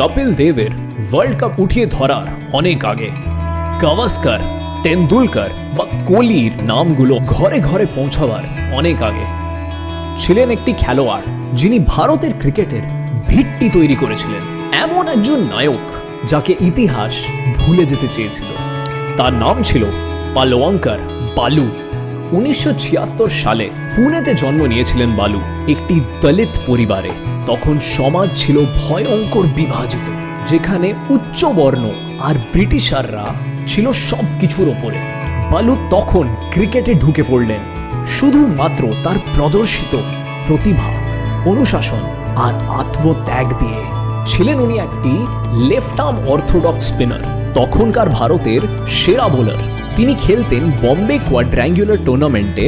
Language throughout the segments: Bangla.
কপিল দেবের ওয়ার্ল্ড কাপ উঠিয়ে ধরার অনেক আগে গাভাস্কার তেন্ডুলকর বা কোহলির নামগুলো ঘরে ঘরে পৌঁছাবার অনেক আগে। ছিলেন একটি খেলোয়াড় যিনি ভারতের ক্রিকেটের ভিত্তি তৈরি করেছিলেন। এমন একজন নায়ক যাকে ইতিহাস ভুলে যেতে চেয়েছিল। তার নাম ছিল পালোয়াঙ্কার বালু। উনিশশো ছিয়াত্তর সালে পুনেতে জন্ম নিয়েছিলেন বালু, একটি দলিত পরিবারে। তখন সমাজ ছিল ভয়ঙ্কর বিভাজিত, যেখানে উচ্চ বর্ণ আর ব্রিটিশাররা ছিল সব কিছুর ওপরে। বালু তখন ক্রিকেটে ঢুকে পড়লেন, শুধুমাত্র তার প্রদর্শিত প্রতিভা, অনুশাসন আর আত্মত্যাগ দিয়ে। ছিলেন উনি একটি লেফট আর্ম অর্থোডক্স স্পিনার, তখনকার ভারতের সেরা বোলার। তিনি খেলতেন বম্বে কোয়াড্র্যাঙ্গুলার টুর্নামেন্টে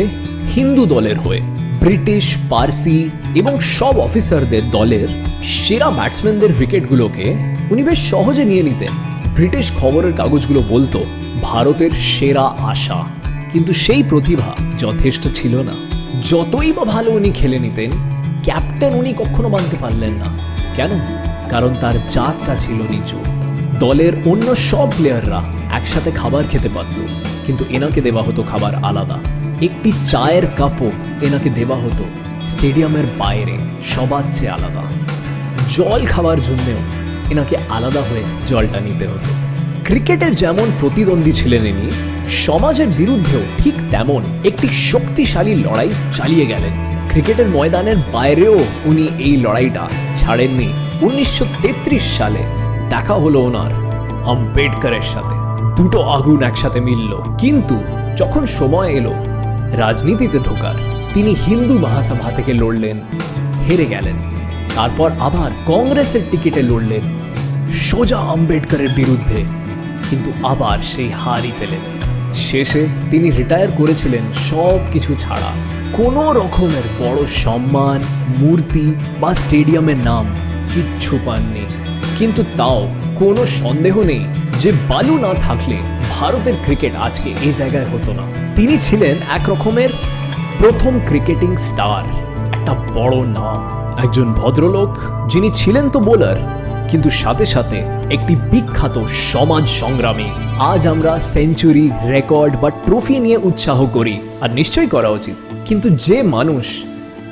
হিন্দু দলের হয়ে। ব্রিটিশ, পার্সি এবং সব অফিসারদের দলের সেরা ব্যাটসম্যানদের উইকেটগুলোকে উনি বেশ সহজে নিয়ে নিতেন। ব্রিটিশ খবরের কাগজগুলো বলতো, ভারতের সেরা আশা। কিন্তু সেই প্রতিভা যথেষ্ট ছিল না। যতই বা ভালো উনি খেলে নিতেন, ক্যাপ্টেন উনি কখনো বানতে পারলেন না। কেন? কারণ তার জাতটা ছিল নিচু। দলের অন্য সব প্লেয়াররা একসাথে খাবার খেতে পারত, কিন্তু এনাকে দেওয়া হতো খাবার আলাদা। একটি চায়ের কাপও এনাকে দেওয়া হতো। স্টেডিয়ামের বাইরে, সবার চেয়ে আলাদা। জল খাওয়ার জন্যেও এনাকে আলাদা হয়ে জলটা নিতে হতো। ক্রিকেটের যেমন প্রতিদ্বন্দ্বী ছিলেন ইনি, সমাজের বিরুদ্ধেও ঠিক তেমন একটি শক্তিশালী লড়াই চালিয়ে গেলেন। ক্রিকেটের ময়দানের বাইরেও উনি এই লড়াইটা ছাড়েননি। উনিশশো তেত্রিশ সালে দেখা হলো ওনার আম্বেদকরের সাথে। দুটো আগুন একসাথে মিলল। কিন্তু যখন সময় এলো রাজনীতিতে ঢোকার। তিনি হিন্দু মহাসভা থেকে লড়লেন, হেরে গেলেন। তারপর আবার কংগ্রেসের টিকিটে লড়লেন, সোজা আম্বেদকরের বিরুদ্ধে। কিন্তু আবার সেই হারই পেলেন। শেষে তিনি রিটায়ার করেছিলেন সব কিছু ছাড়া। কোনো রকমের বড় সম্মান, মূর্তি বা স্টেডিয়ামের নাম কিচ্ছু পাননি। কিন্তু তাও কোনো সন্দেহ নেই যে বালু না থাকলে ভারতের ক্রিকেট আজকে এই জায়গায় হতো না। তিনি ছিলেন এক রকমের প্রথম ক্রিকেটিং স্টার। একটা বড় নাম, একজন ভদ্রলোক, যিনি ছিলেন তো বোলার, কিন্তু সাথে সাথে একটি বিখ্যাত সমাজ সংগ্রামী। আজ আমরা সেঞ্চুরি, রেকর্ড বা ট্রফি নিয়ে উৎসাহ করি, আর নিশ্চয়ই করা উচিত। কিন্তু যে মানুষ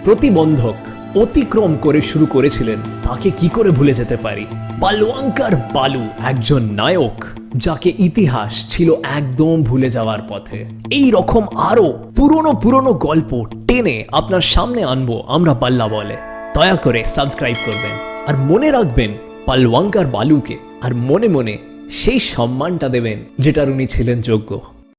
প্রতিবন্ধক অতিক্রম করে শুরু করেছিলেন, তাকে কি করে ভুলে যেতে পারি? পালওয়াঙ্কার বালু, একজন নায়ক। যাকে ইতিহাস ছিল একদম ভুলে যাওয়ার পথে। এই রকম আরও পুরনো পুরনো গল্প টেনে আপনার সামনে আনব আমরা পাল্লা বলে। দয়া করে সাবস্ক্রাইব করবেন আর মনে রাখবেন পালওয়াঙ্কার বালুকে আর মনে মনে সেই সম্মানটা দেবেন যেটার উনি ছিলেন যোগ্য।